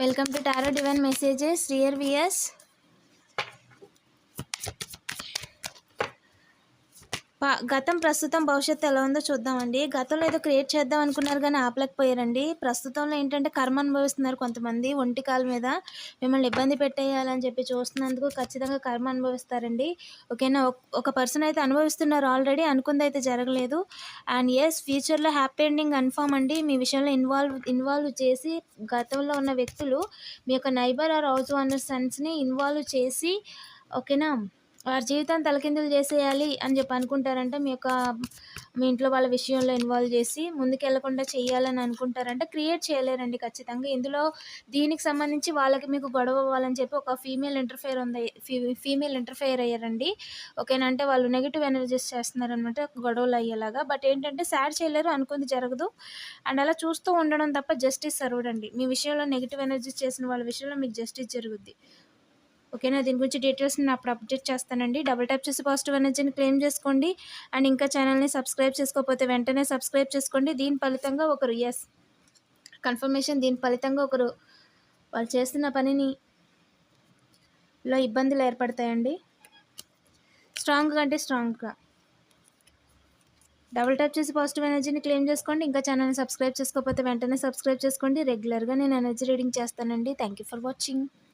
Welcome to Tarot Divine Messages. Rear vs. గతం ప్రస్తుతం భవిష్యత్తు ఎలా ఉందో చూద్దామండి. గతంలో ఏదో క్రియేట్ చేద్దాం అనుకున్నారు కానీ ఆపలేకపోయారండి. ప్రస్తుతంలో ఏంటంటే కర్మ అనుభవిస్తున్నారు కొంతమంది ఒంటి కాలు మీద. మిమ్మల్ని ఇబ్బంది పెట్టేయాలని చెప్పి చూస్తున్నందుకు ఖచ్చితంగా కర్మ అనుభవిస్తారండి. ఓకేనా? ఒక పర్సన్ అయితే అనుభవిస్తున్నారు ఆల్రెడీ అనుకుంది అయితే జరగలేదు. అండ్ ఎస్ ఫ్యూచర్లో హ్యాపీ ఎండింగ్ కన్ఫామ్ అండి. మీ విషయంలో ఇన్వాల్వ్ ఇన్వాల్వ్ చేసి గతంలో ఉన్న వ్యక్తులు మీ యొక్క నైబర్ ఆర్ హౌస్ ఓనర్ సన్స్ని ఇన్వాల్వ్ చేసి ఓకేనా? వారి జీవితాన్ని తలకిందులు చేసేయాలి అని చెప్పి అనుకుంటారంటే మీ యొక్క మీ ఇంట్లో వాళ్ళ విషయంలో ఇన్వాల్వ్ చేసి ముందుకెళ్ళకుండా చేయాలని అనుకుంటారంటే క్రియేట్ చేయలేరండి ఖచ్చితంగా. ఇందులో దీనికి సంబంధించి వాళ్ళకి మీకు గొడవ అవ్వాలని చెప్పి ఒక ఫీమేల్ ఇంటర్ఫేర్ ఉంది ఫీమేల్ ఇంటర్ఫేర్ అయ్యారండి. ఓకేనా? అంటే వాళ్ళు నెగిటివ్ ఎనర్జీస్ చేస్తున్నారనమాట గొడవలు అయ్యేలాగా. బట్ ఏంటంటే సాడ్ చేయలేరు అనుకుంది జరగదు. అండ్ అలా చూస్తూ ఉండడం తప్ప జస్టిస్ సర్వడండి. మీ విషయంలో నెగిటివ్ ఎనర్జీస్ చేసిన వాళ్ళ విషయంలో మీకు జస్టిస్ జరుగుద్ది. ఓకేనా? దీని గురించి డీటెయిల్స్ నేను అప్పుడు అప్డేట్ చేస్తానండి. డబుల్ ట్యాప్ చేసి పాజిటివ్ ఎనర్జీని క్లెయిమ్ చేసుకోండి. అండ్ ఇంకా ఛానల్ని సబ్స్క్రైబ్ చేసుకోకపోతే వెంటనే సబ్స్క్రైబ్ చేసుకోండి. దీని ఫలితంగా ఒకరు ఎస్ కన్ఫర్మేషన్ దీని ఫలితంగా ఒకరు వాళ్ళు చేస్తున్న పనిని లో ఇబ్బందులు ఏర్పడతాయండి. స్ట్రాంగ్గా అంటే స్ట్రాంగ్గా డబుల్ ట్యాప్ చేసి పాజిటివ్ ఎనర్జీని క్లెయిమ్ చేసుకోండి. ఇంకా ఛానల్ని సబ్స్క్రైబ్ చేసుకోకపోతే వెంటనే సబ్స్క్రైబ్ చేసుకోండి. రెగ్యులర్గా నేను ఎనర్జీ రీడింగ్ చేస్తానండి. Thank you for watching